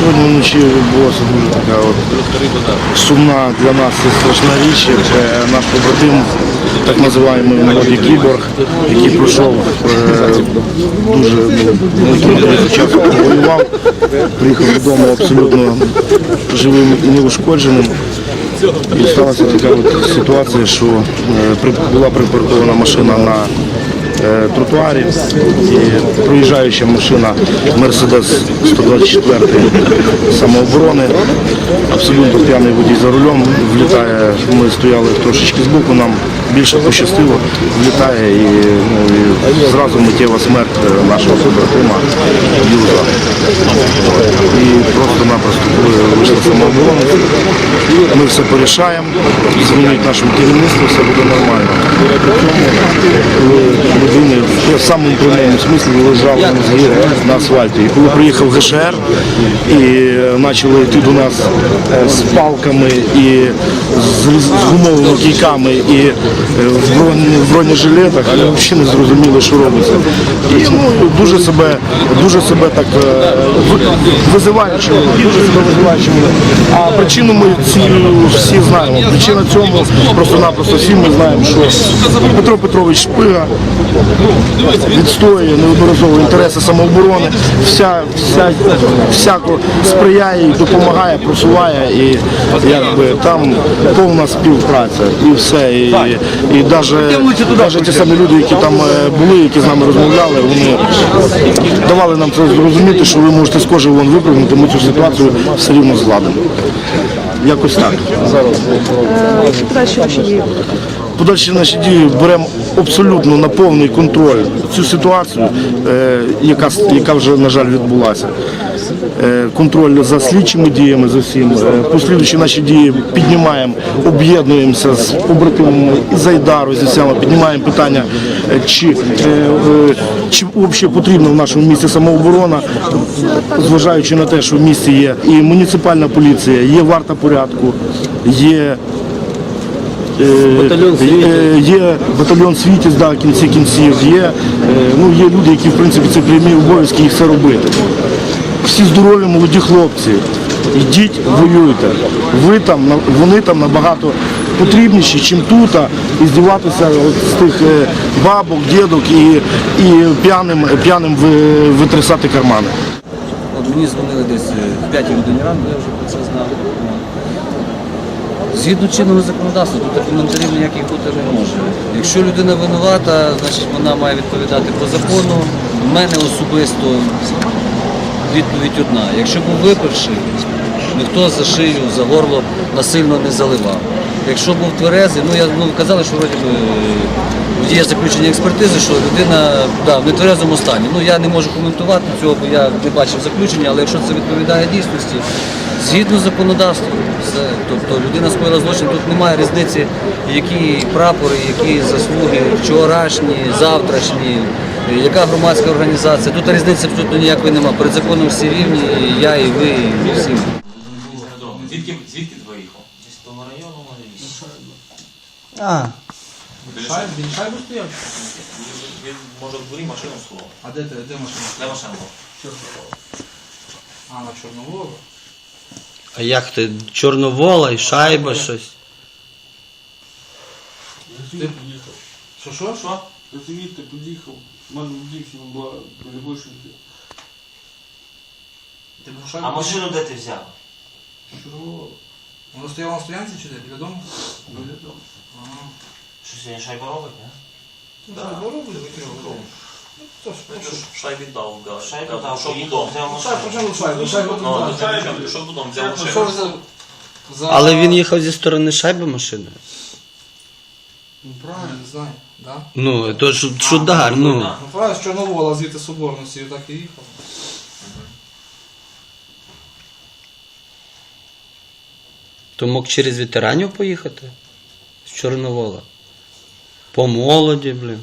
Сьогодні вночі відбулася дуже така от сумна для нас страшна річ. е, Наш побратим, так називаємо молодий кіборг, який пройшов е, дуже ну, великий період часу воював, приїхав додому абсолютно живим і неушкодженим. І сталася така от ситуація, що е, була припаркована машина на е, тротуарі і проїжджаюча машина Мерседес 124 самооборони, абсолютно п'яний водій за рулем, влітає, ми стояли трошечки збоку, нам більше пощастило, влітає і, ну, і зразу миттєва смерть е, нашого побратима Юза. І просто-напросто, коли вийшла самооборона, ми все порішаємо, змінюють нашому керівництву, все буде нормально. Людини в самому прямому смислі лежали на асфальті. І коли приїхав ГШР і е, почали йти до нас е, з палками і з, гумовими кійками і е, в бронежилетах, ми взагалі не зрозуміли, що робиться. І ну, дуже себе, дуже себе так е, визиваючи, дуже себе визиваючи. А причину ми ці всі знаємо. Причина цьому просто-напросто всі ми знаємо, що Петро Петрович Шпига відстоює неодноразово інтереси самооборони, вся, вся, всяко сприяє і допомагає, просуває, і якби там повна співпраця і все. І, і навіть ті самі люди, які там е, були, які з нами розмовляли, вони давали нам це зрозуміти, що ви можете з кожи вон випрыгнути, ми цю ситуацію все рівно згладимо. Якось так. Подальші наші дії беремо абсолютно на повний контроль цю ситуацію, е, яка, яка вже, на жаль, відбулася. Е, Контроль за слідчими діями за всім. Е, Послідуючі наші дії піднімаємо, об'єднуємося з побратимами із Айдару, зі всіма, піднімаємо питання, е, чи, чи взагалі потрібна в нашому місті самооборона, зважаючи на те, що в місті є і муніципальна поліція, є варта порядку, є Батальйон є батальйон світіць, да, в кінці кінців, є, ну, є люди, які в принципі це прямі обов'язки їх це робити. Всі здорові молоді хлопці, йдіть, воюйте. Ви там, вони там набагато потрібніші, ніж тут, і здіватися з тих е, бабок, дідок і, і п'яним, п'яним витрясати кармани. От мені дзвонили десь е, в 5 годині ранку, я вже про це знав. Згідно чинного законодавства, тут коментарів ніяких бути не може. Якщо людина винувата, значить вона має відповідати по закону. У мене особисто відповідь одна. Якщо був випивший, ніхто за шию, за горло насильно не заливав. Якщо був тверезий, ну я ну казали, що вроді би е, є заключення експертизи, що людина да, в нетверезому стані. Ну я не можу коментувати цього, бо я не бачив заключення, але якщо це відповідає дійсності, згідно законодавства, все. Тобто людина скоїла злочин, тут немає різниці, які прапори, які заслуги, вчорашні, завтрашні, яка громадська організація. Тут різниці абсолютно ніякої немає. Перед законом всі рівні, і я, і ви, і всі. Звідки, звідки ти виїхав? Зі з того району. А, він шайбу стояв? Він може в дворі машину сховав. А де, ти- де машина? Де машина була? А, на Чорноволу? а як ти? Чорновола і шайба щось. Ти... Що, що? Що? Звідти під'їхав, в мене дівчина була вишенки. Ти був? А машину де ти взяв? Чого? Вона стояла на стоянці чи де? Біля дому? Біля дому. Ага. Що сьогодні шайба робить, не? Ну, викинули дому. Ну, то ж, ну, що ж. Шайб віддав, да. Шайбу дав, Пішов поїхав, додому. взяв машину. Шайбу, почему шайбу? Шайбу Ну, туди. ну, пішов додому, взяв Ну, що машину. за... за... Але він їхав зі сторони шайби машиною. Ну, правильно, не знаю. Да? Ну, то ж шудар, ну. Ну, правильно, з Чорновола звідти Соборності так і їхав. То мог через ветеранів поїхати? З Чорновола. По молоді, блін.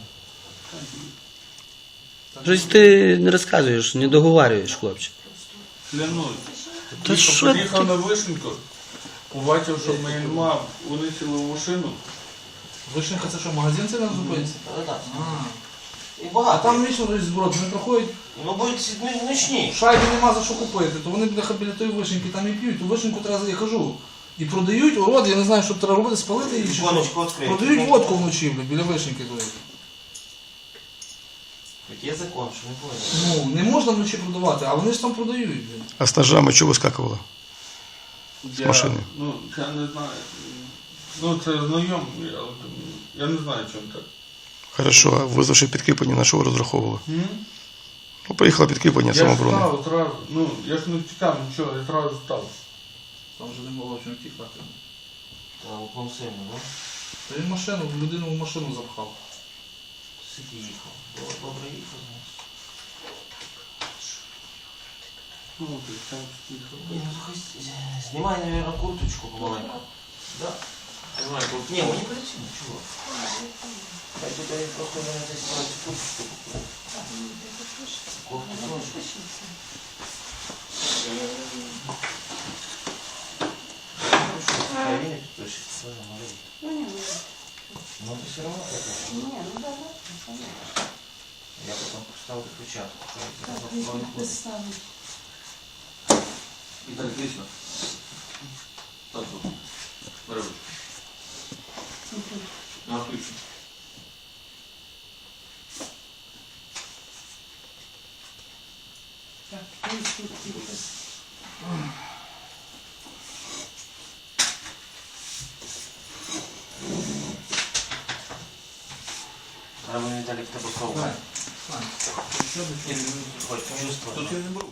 Щось ти не розказуєш, не договарюєш, хлопче. Клянусь. Та Їхав- що ти? на вишенку, побачив, що мене нема, вони сіли в машину. Вишенька це що, магазин це там зупиниться? Так, А, І А багато. там вічно зброд, вони приходять, Ну будуть ну, ночні. шайби нема за що купити, то вони бляха біля тої вишеньки там і п'ють, ту вишеньку треба, я кажу. І продають урод, я не знаю, що треба робити, спалити її. чи що. Віконечко відкрити. Продають водку вночі, бля, біля вишеньки тої. Так Є закон, що не буде. Ну, не можна вночі продавати, а вони ж там продають. Блін. А с ножами что выскакивало? З Я, машини. Ну, я не знаю. Ну, це знайомий, але я не знаю, чому так. Хорошо, а визвавши підкріплення, на що ви розраховували? Ну, приїхало підкріплення Я ж самооборони. став одразу, ну, я ж не втікав нічого, я одразу став. Там вже не було чим тікати. Та уклон сильно, да? Та він машину, людину в машину запхав. Скільки їхав. Було добре їхав, знаєш. Ну, ти там їхав. Ні, ну хай з- знімай, наверное, курточку помаленьку. Да? Знімай курточку. Ні, мені працює, чого? Хай тебе просто не десь знімати курточку. Куртку теж. Хай він підпишеться, все нормально. Ну, ти все одно підпишеш. Я потім поставлю печатку. що я тебе заходить. Віталій, дивіться. Так, На ключ. Зараз ми Віталій в тебе кров. Що до чого? Хоч чувство. Тут я не беру.